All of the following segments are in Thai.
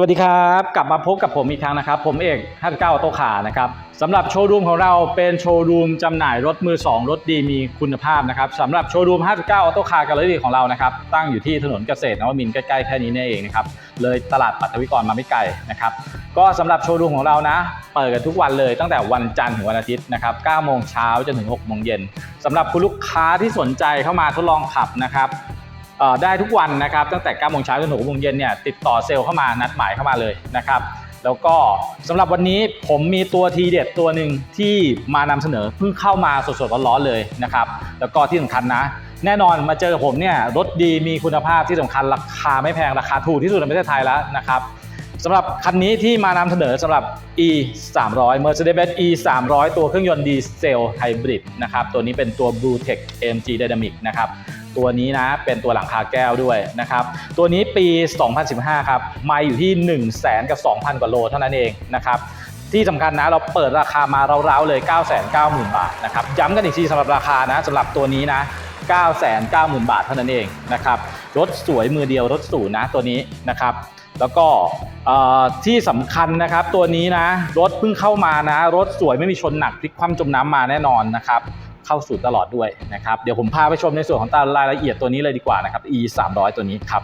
สวัสดีครับ กลับมาพบกับผมอีกครั้งนะครับ ผมเอก59โตขานะครับสำหรับโชว์รูมของเราเป็นโชว์รูมจำหน่ายรถมือ 2 รถดีมีคุณภาพนะครับสำหรับโชว์รูม 59ออโตคาร์แกลเลอรี่ของเรานะครับตั้งอยู่ที่ถนนเกษตรนวมินใกล้ๆแค่นี้นี่เองนะครับเลยตลาดปัตวิกรมาไม่ไกลนะครับก็สำหรับโชว์รูมของเรานะ เปิดกันทุกวันเลยตั้งแต่วันจันทร์ถึงวันอาทิตย์นะครับ9โมงเช้าจนถึง6โมงเย็นสำหรับคุณลูกค้าที่สนใจเข้ามาทดลองขับนะครับ ได้ทุกวันนะครับตั้งแต่9โมงเช้าจนถึง6โมงเย็นเนี่ยติดต่อเซลล์เข้ามานัดหมายเข้ามาเลยนะครับแล้วก็สำหรับวันนี้ผมมีตัวทีเด็ดตัวหนึ่งที่มานำเสนอเพิ่งเข้ามาสดๆร้อนๆเลยนะครับแล้วก็ที่สำคัญนะ แน่นอนมาเจอผมเนี่ยรถดีมีคุณภาพที่สำคัญราคาไม่แพงราคาถูกที่สุดในประเทศไทยแล้วนะครับสำหรับคันนี้ที่มานำเสนอสำหรับ e 3 0 0 Mercedes-Benz e 3 0 0ตัวเครื่องยนต์ดีเซลไฮบริดนะครับตัวนี้เป็นตัว Blue Tech AMG Dynamic นะครับ ตัวนี้นะเป็นตัวหลังคาแก้วด้วยนะครับ ตัวนี้ปี 2015 ครับมาอยู่ที่ 1 0 0 0 0แกับ2,000 กว่าโลเท่านั้นเองนะครับ ที่สำคัญนะเราเปิดราคามาเร้าๆเลย 990,000 บาทนะครับ ย้ำกันอีกทีสำหรับราคานะสำหรับตัวนี้นะ 990,000 บาทเท่านั้นเองนะครับ รถสวยมือเดียวรถสูนนะตัวนี้นะครับแล้วก็ที่สำคัญนะครับตัวนี้นะ รถเพิ่งเข้ามานะ รถสวยไม่มีชนหนักพลิกคว่ำจมน้ำมาแน่นอนนะครับ เข้าสู่ตลอดด้วยนะครับเดี๋ยวผมพาไปชมในส่วนของตารายละเอียดตัวนี้เลยดีกว่านะครับ e 3 0 0ตัวนี้ครับ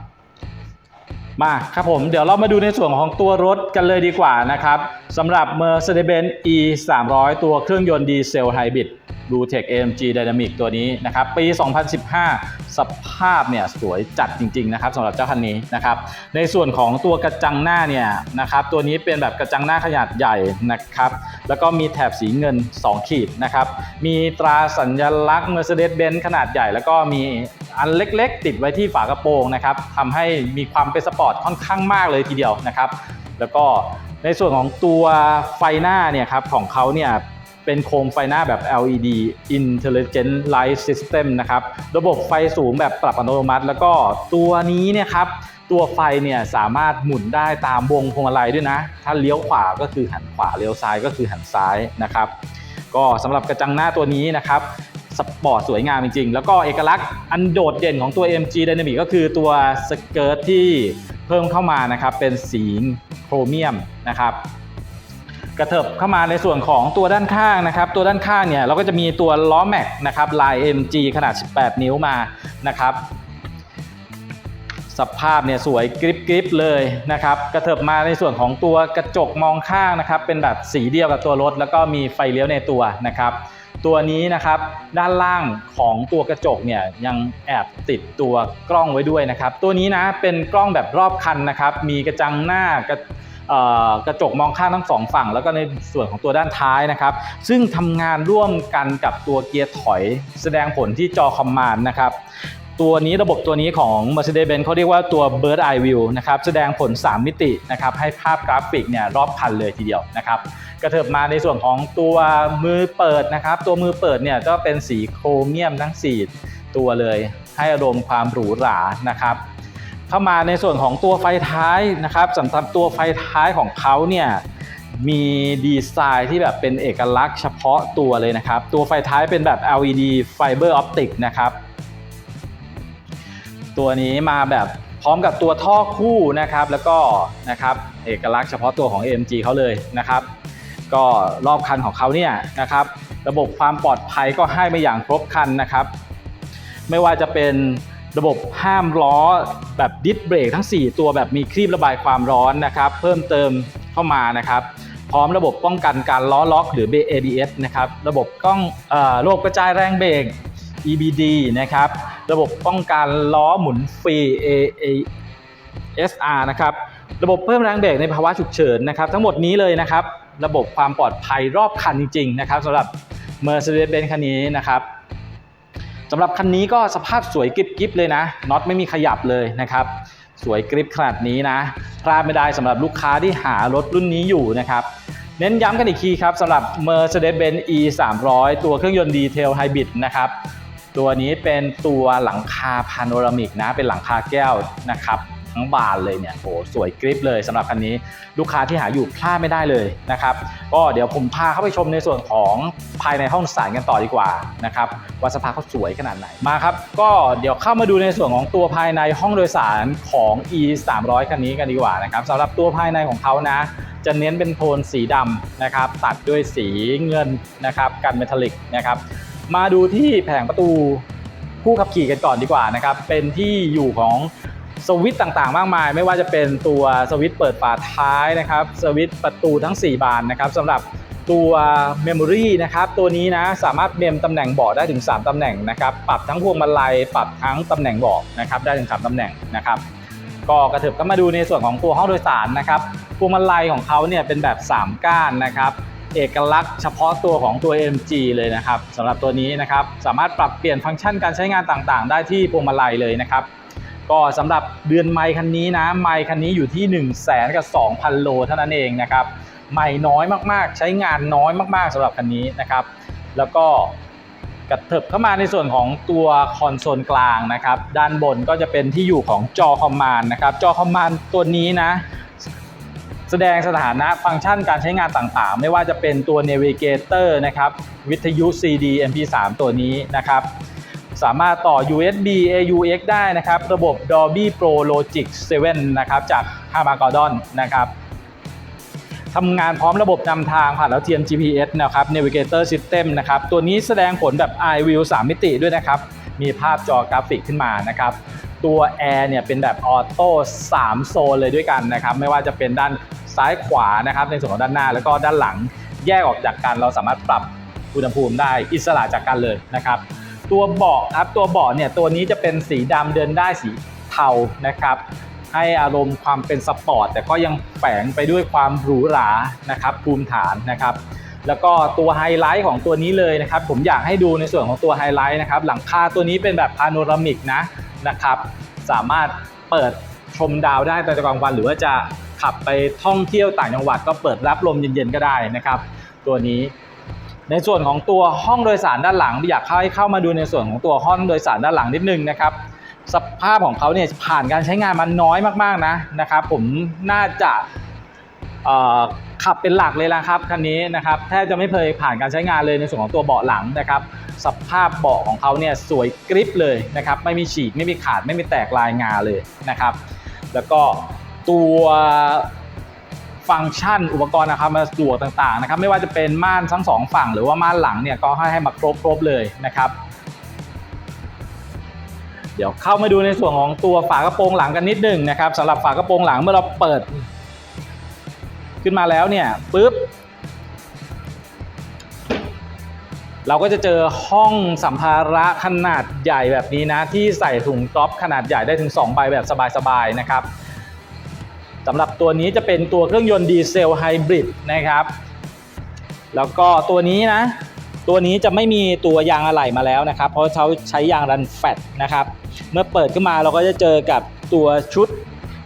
มาครับผมเดี๋ยวเรามาดูในส่วนของตัวรถกันเลยดีกว่านะครับสำหรับ Mercedes-Benz e 3 0 0ตัวเครื่องยนต์ดีเซลไฮบริด Blue Tech AMG Dynamic ตัวนี้นะครับปี 2015 สภาพเนี่ยสวยจัดจริง ๆ นะครับสำหรับเจ้าคันนี้นะครับในส่วนของตัวกระจังหน้าเนี่ยนะครับตัวนี้เป็นแบบกระจังหน้าขนาดใหญ่นะครับแล้วก็มีแถบสีเงิน 2 ขีดนะครับมีตราสัญลักษณ์ Mercedes-Benz ขนาดใหญ่ แล้วก็มี อันเล็กๆ ติดไว้ที่ฝากระโปรงนะครับทำให้มีความเป็นสปอร์ตค่อนข้างมากเลยทีเดียวนะครับ แล้วก็ในส่วนของตัวไฟหน้าเนี่ยครับของเขาเนี่ยเป็นโคมไฟหน้าแบบ LED Intelligent Light System นะครับ ระบบไฟสูงแบบปรับอัตโนมัติ แล้วก็ตัวนี้เนี่ยครับ ตัวไฟเนี่ยสามารถหมุนได้ตามวงพวงมาลัยด้วยนะ ถ้าเลี้ยวขวาก็คือหันขวา เลี้ยวซ้ายก็คือหันซ้ายนะครับ ก็สำหรับกระจังหน้าตัวนี้นะครับ สปอร์ตสวยงามจริงๆ แล้วก็เอกลักษณ์อันโดดเด่นของตัว MG Dynamic ก็คือตัวสเกิร์ตที่เพิ่มเข้ามานะครับเป็นสีโครเมียมนะครับกระเถิบเข้ามาในส่วนของตัวด้านข้างนะครับ ตัวด้านข้างเนี่ยเราก็จะมีตัวล้อแม็กนะครับลาย MG ขนาด 18 นิ้วมานะครับสภาพเนี่ยสวยกริบกริบเลยนะครับกระเถิบมาในส่วนของตัวกระจกมองข้างนะครับเป็นแบบสีเดียวกับตัวรถ แล้วก็มีไฟเลี้ยวในตัวนะครับ ตัวนี้นะครับด้านล่างของตัวกระจกเนี่ยยังแอบติดตัวกล้องไว้ด้วยนะครับ ตัวนี้นะเป็นกล้องแบบรอบคันนะครับ มีกระจังหน้ากระกระจกมองข้างทั้งสองฝั่ง แล้วก็ในส่วนของตัวด้านท้ายนะครับ ซึ่งทำงานร่วมกันกับตัวเกียร์ถอย แสดงผลที่จอคอมมานด์นะครับตัวนี้ระบบตัวนี้ของ Mercedes-Benz เขาเรียกว่าตัว Bird Eye View นะครับแสดงผล 3 มิตินะครับให้ภาพกราฟิกเนี่ยรอบคันเลยทีเดียวนะครับ กระเถิบมาในส่วนของตัวมือเปิดนะครับ ตัวมือเปิดเนี่ยก็เป็นสีโครเมียมทั้ง 4 ตัวเลย ให้อารมณ์ความหรูหรานะครับ เข้ามาในส่วนของตัวไฟท้ายนะครับสำหรับตัวไฟท้ายของเขาเนี่ยมีดีไซน์ที่แบบเป็นเอกลักษณ์เฉพาะตัวเลยนะครับ ตัวไฟท้ายเป็นแบบ LED Fiber Optic นะครับ ตัวนี้มาแบบพร้อมกับตัวท่อคู่นะครับ แล้วก็นะครับเอกลักษณ์เฉพาะตัวของ AMG เขาเลยนะครับ ก็รอบคันของเขาเนี่ยนะครับระบบความปลอดภัยก็ให้มาอย่างครบครันนะครับ ไม่ว่าจะเป็นระบบห้ามล้อแบบดิสเบรกทั้ง 4 ตัวแบบมีครีบระบายความร้อนนะครับ เพิ่มเติมเข้ามานะครับ พร้อมระบบป้องกันการล้อล็อกหรือ ABS นะครับระบบกล้องระบบกระจายแรงเบรก EBD นะครับ ระบบป้องกันล้อหมุนฟรี AASR นะครับ ระบบเพิ่มแรงเบรกในภาวะฉุกเฉินนะครับ ทั้งหมดนี้เลยนะครับ ระบบความปลอดภัยรอบคันจริงๆนะครับสำหรับ Mercedes-Benz คันนี้นะครับสำหรับคันนี้ก็สภาพสวยกริบๆเลยนะน็อตไม่มีขยับเลยนะครับสวยกริบขนาดนี้นะพลาดไม่ได้สำหรับลูกค้าที่หารถรุ่นนี้อยู่นะครับเน้นย้ำกันอีกทีครับสำหรับ Mercedes-Benz E 3 0 0ตัวเครื่องยนต์ดีเทลไฮบริดนะครับตัวนี้เป็นตัวหลังคาพาโนรามิกนะเป็นหลังคาแก้วนะครับ ทั้งบานเลยเนี่ยโหสวยกริปเลยสำหรับคันนี้ลูกค้าที่หาอยู่พลาดไม่ได้เลยนะครับก็เดี๋ยวผมพาเข้าไปชมในส่วนของภายในห้องโดยสารกันต่อดีกว่านะครับว่าสภาพเขาสวยขนาดไหนมาครับ ก็เดี๋ยวเข้ามาดูในส่วนของตัวภายในห้องโดยสารของ e 3 0 0คันนี้กันดีกว่านะครับสำหรับตัวภายในของเขานะ จะเน้นเป็นโทนสีดำนะครับตัดด้วยสีเงินนะครับกันเมทัลลิกนะครับมาดูที่แผงประตูผู้ขับขี่กันก่อนดีกว่านะครับ เป็นที่อยู่ของ สวิตต่างๆ มากมาย ไม่ว่าจะเป็นตัวสวิตเปิดฝาท้ายนะครับสวิตประตูทั้ง 4 บานนะครับสำหรับตัวเมมโมรีนะครับตัวนี้นะสามารถเมมตำแหน่งเบาะได้ถึง 3ตำแหน่งนะครับปรับทั้งพวงมาลัยปรับทั้งตำแหน่งเบาะนะครับได้ถึง 3ตำแหน่งนะครับก็กระเถิบเข้ามาดูในส่วนของตัวห้องโดยสารนะครับพวงมาลัยของเขาเนี่ยเป็นแบบ 3 ก้านนะครับเอกลักษณ์เฉพาะตัวของตัว MG เลยนะครับสำหรับตัวนี้นะครับสามารถปรับเปลี่ยนฟังก์ชันการใช้งานต่างๆ ได้ที่พวงมาลัยเลยนะครับ ก็สำหรับเดือนไมค์คันนี้นะ ไมค์คันนี้อยู่ที่ 1 0 0 0 0แสนกับ2,000 โลเท่านั้นเองนะครับไมค์น้อยมากๆ ใช้งานน้อยมากๆสำหรับคันนี้นะครับ แล้วก็กระเถิบเข้ามาในส่วนของตัวคอนโซลกลางนะครับ ด้านบนก็จะเป็นที่อยู่ของจอคอมมานด์นะครับ จอคอมมานด์ตัวนี้นะ แสดงสถานะฟังก์ชันการใช้งานต่างๆ ไม่ว่าจะเป็นตัว Navigator นะครับ วิทยุ CD MP3 ตัวนี้นะครับ สามารถต่อ USB AUX ได้นะครับ ระบบ Dolby Pro Logic 7 นะครับ จาก h a m a g o d o n นะครับทำงานพร้อมระบบนำทางผ่านแล้วเทียม GPS นะครับ Navigator System นะครับ ตัวนี้แสดงผลแบบ i View 3 มิติด้วยนะครับ มีภาพจอกราฟิกขึ้นมานะครับ ตัวแอร์เนี่ยเป็นแบบออโต้3โซนเลยด้วยกันนะครับ ไม่ว่าจะเป็นด้านซ้ายขวานะครับ ในส่วนของด้านหน้าแล้วก็ด้านหลัง แยกออกจากกันเราสามารถปรับอุณหภูมิได้อิสระจากกันเลยนะครับ ตัวเบาะครับตัวเบาะเนี่ยตัวนี้จะเป็นสีดำเดินได้สีเทานะครับให้อารมณ์ความเป็นสปอร์ตแต่ก็ยังแฝงไปด้วยความหรูหรานะครับภูมิฐานนะครับแล้วก็ตัวไฮไลท์ของตัวนี้เลยนะครับ ผมอยากให้ดูในส่วนของตัวไฮไลท์นะครับ หลังคาตัวนี้เป็นแบบพาโนรามิกนะนะครับ สามารถเปิดชมดาวได้ตอนกลางวัน หรือว่าจะขับไปท่องเที่ยวต่างจังหวัดก็เปิดรับลมเย็นๆก็ได้นะครับ ตัวนี้ ในส่วนของตัวห้องโดยสารด้านหลังอยากให้เข้ามาดูในส่วนของตัวห้องโดยสารด้านหลังนิดนึงนะครับสภาพของเขาเนี่ยผ่านการใช้งานมาน้อยมากๆนะนะครับ ผมน่าจะขับเป็นหลักเลยละครับคันนี้นะครับแทบจะไม่เคยผ่านการใช้งานเลยในส่วนของตัวเบาะหลังนะครับ สภาพเบาะของเขาเนี่ยสวยกริปเลยนะครับ ไม่มีฉีกไม่มีขาดไม่มีแตกลายงาเลยนะครับ แล้วก็ตัว ฟังก์ชันอุปกรณ์นะครับมาสะดวกต่างๆนะครับไม่ว่าจะเป็นม่านทั้งสองฝั่ง หรือว่าม่านหลังเนี่ยก็ให้ให้มาครบๆเลยนะครับ เดี๋ยวเข้ามาดูในส่วนของตัวฝากระโปรงหลังกันนิดหนึ่งนะครับสำหรับฝากระโปรงหลังเมื่อเราเปิด ขึ้นมาแล้วเนี่ยปุ๊บเราก็จะเจอห้องสัมภาระขนาดใหญ่แบบนี้นะ ที่ใส่ถุงก๊อฟขนาดใหญ่ได้ถึง 2 ใบแบบสบายๆนะครับ สำหรับตัวนี้จะเป็นตัวเครื่องยนต์ดีเซลไฮบริดนะครับ แล้วก็ตัวนี้นะ ตัวนี้จะไม่มีตัวยางอะไหล่มาแล้วนะครับ เพราะเขาใช้ยางรันแฟตนะครับ เมื่อเปิดขึ้นมาเราก็จะเจอกับตัวชุด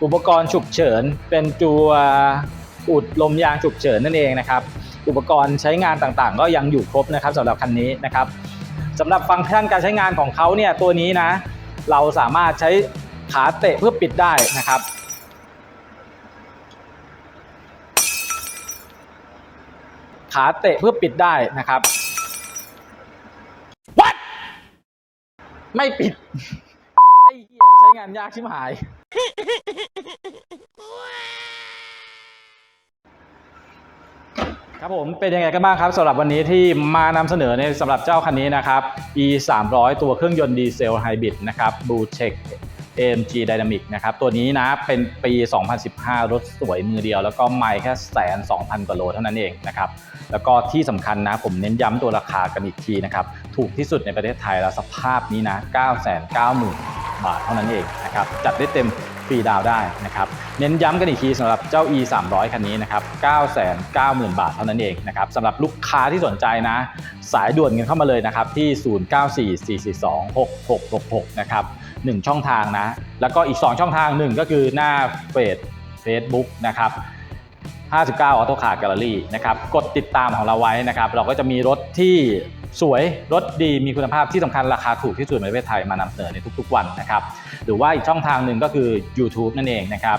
อุปกรณ์ฉุกเฉิน เป็นตัวอุดลมยางฉุกเฉินนั่นเองนะครับ อุปกรณ์ใช้งานต่างๆ ก็ยังอยู่ครบนะครับสำหรับคันนี้นะครับสำหรับฟังก์ชันการใช้งานของเขาเนี่ยตัวนี้นะ เราสามารถใช้ขาเตะเพื่อปิดได้นะครับ ขาเตะเพื่อปิดได้นะครับ What ไม่ปิด ไอ้เหี้ยใช้งานยากชิบหาย ครับผมเป็นยังไงกันบ้างครับสำหรับวันนี้ที่มานำเสนอในสำหรับเจ้าคันนี้นะครับ e 3 0 0ตัวเครื่องยนต์ดีเซลไฮบริดนะครับ Blue Check AMG Dynamic นะครับ ตัวนี้นะเป็นปี 2015 รถสวยมือเดียว แล้วก็ไม่แค่แสน2,000กว่าโลเท่านั้นเองนะครับ แล้วก็ที่สำคัญนะ ผมเน้นย้ำตัวราคากันอีกทีนะครับ ถูกที่สุดในประเทศไทยแล้วสภาพนี้นะ 990,000 บาทเท่านั้นเองนะครับ จัดได้เต็มฟรีดาวได้นะครับ เน้นย้ำกันอีกทีสำหรับเจ้า e 3 0 0คันนี้นะครับ 990,000 บาทเท่านั้นเองนะครับสำหรับลูกค้าที่สนใจนะ สายด่วนกันเข้ามาเลยนะครับที่ 0944426666 นะครับ 1 ช่องทางนะ แล้วก็อีก 2 ช่องทางหนึ่งก็คือหน้าเฟซ Facebook นะครับ59 Auto Car Gallery นะครับ กดติดตามของเราไว้นะครับ เราก็จะมีรถที่สวย รถดี มีคุณภาพที่สำคัญราคาถูกที่สุดในประเทศไทยมานำเสนอในทุกๆวันนะครับ หรือว่าอีกช่องทางหนึ่งก็คือ YouTube นั่นเองนะครับ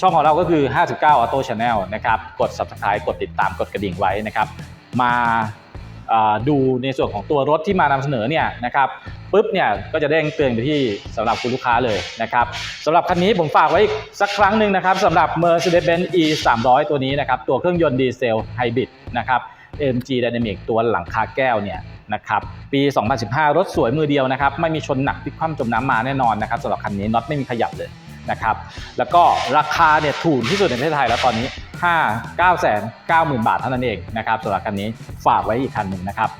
ช่องของเราก็คือ 59 Auto Channel นะครับ กด Subscribe กดติดตาม กดกระดิ่งไว้นะครับ มา ดูในส่วนของตัวรถที่มานำเสนอเนี่ยนะครับปุ๊บเนี่ยก็จะเด้งเตือนไปที่สำหรับคุณลูกค้าเลยนะครับสำหรับคันนี้ผมฝากไว้สักครั้งหนึ่งนะครับสำหรับ Mercedes-Benz E 300ตัวนี้นะครับตัวเครื่องยนต์ดีเซลไฮบริดนะครับ MG Dynamic ตัวหลังคาแก้วเนี่ยนะครับปี 2015 รถสวยมือเดียวนะครับไม่มีชนหนักพลิกคว่ำจมน้ำมาแน่นอนนะครับสำหรับคันนี้น็อตไม่มีขยับเลยนะครับแล้วก็ราคาเนี่ยถูกที่สุดในประเทศไทยแล้วตอนนี้ 5 9 9 0 0 0 0 บาทเท่านั้นเองนะครับสำหรับคันนี้ฝากไว้อีกคันหนึ่งนะครับ